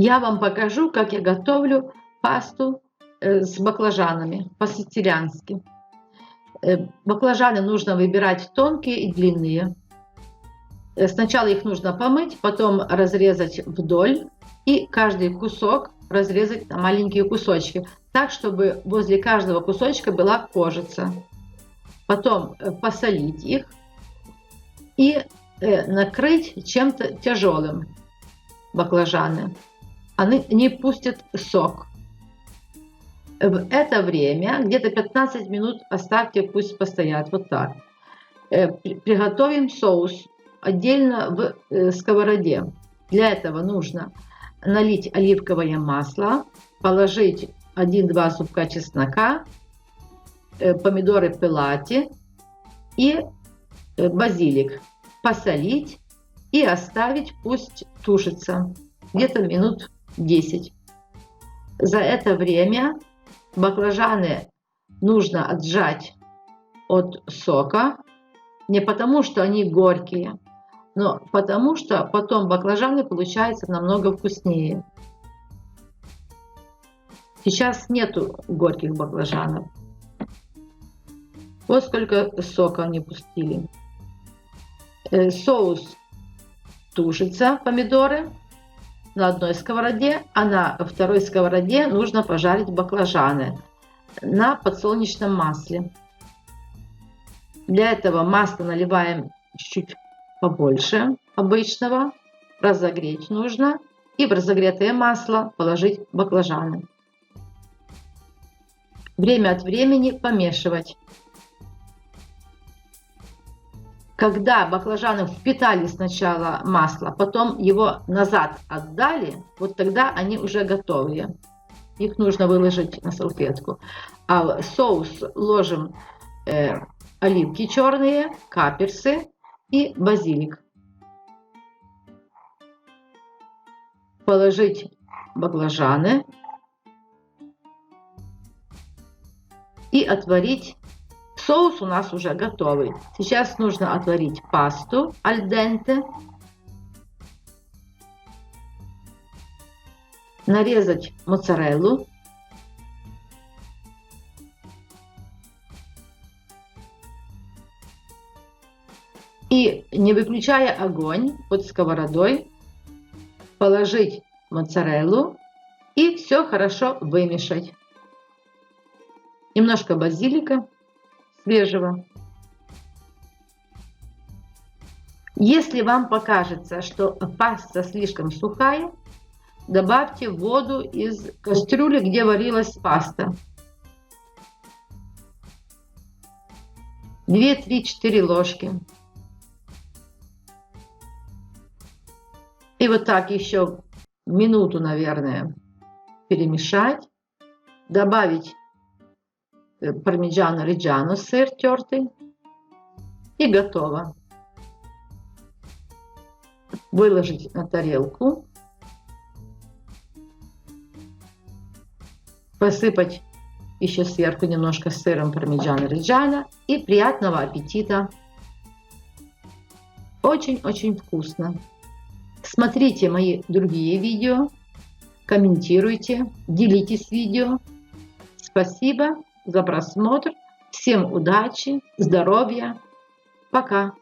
Я вам покажу, как я готовлю пасту э, с баклажанами по-сицилиански. Э, баклажаны нужно выбирать тонкие и длинные. Э, сначала их нужно помыть, потом разрезать вдоль и каждый кусок разрезать на маленькие кусочки, так, чтобы возле каждого кусочка была кожица. Потом посолить их и накрыть чем-то тяжелым баклажаны они не пустят сок. В это время, где-то 15 минут оставьте, пусть постоят, вот так. Э, приготовим соус отдельно в э, сковороде. Для этого нужно налить оливковое масло, положить 1-2 зубка чеснока, э, помидоры пелати и базилик. Посолить и оставить, пусть тушится где-то минут 10. За это время баклажаны нужно отжать от сока, не потому что они горькие, но потому что потом баклажаны получаются намного вкуснее. Сейчас нету горьких баклажанов. Вот сколько сока они пустили. Э, соус тушится, помидоры на одной сковороде, а на второй сковороде нужно пожарить баклажаны на подсолнечном масле. Для этого масло наливаем чуть-чуть побольше обычного, разогреть нужно и в разогретое масло положить баклажаны. Время от времени помешивать. Когда баклажаны впитали сначала масло, потом его назад отдали, вот тогда они уже готовые. Их нужно выложить на салфетку. А соус ложим э, оливки черные, каперсы и базилик. Положить баклажаны и отварить Соус у нас уже готовый. Сейчас нужно отварить пасту аль денте. Нарезать моцареллу. И не выключая огонь под сковородой, положить моцареллу и все хорошо вымешать. Немножко базилика свежего. Если вам покажется, что паста слишком сухая, добавьте воду из кастрюли, где варилась паста. 2-3-4 ложки. И вот так еще минуту, наверное, перемешать. Добавить Пармиджано реджано, сыр тертый. И готово. Выложить на тарелку. Посыпать еще сверху немножко сыром пармиджано реджано. И приятного аппетита! Очень-очень вкусно. Смотрите мои другие видео, комментируйте, делитесь видео. Спасибо за просмотр. Всем удачи, здоровья. Пока.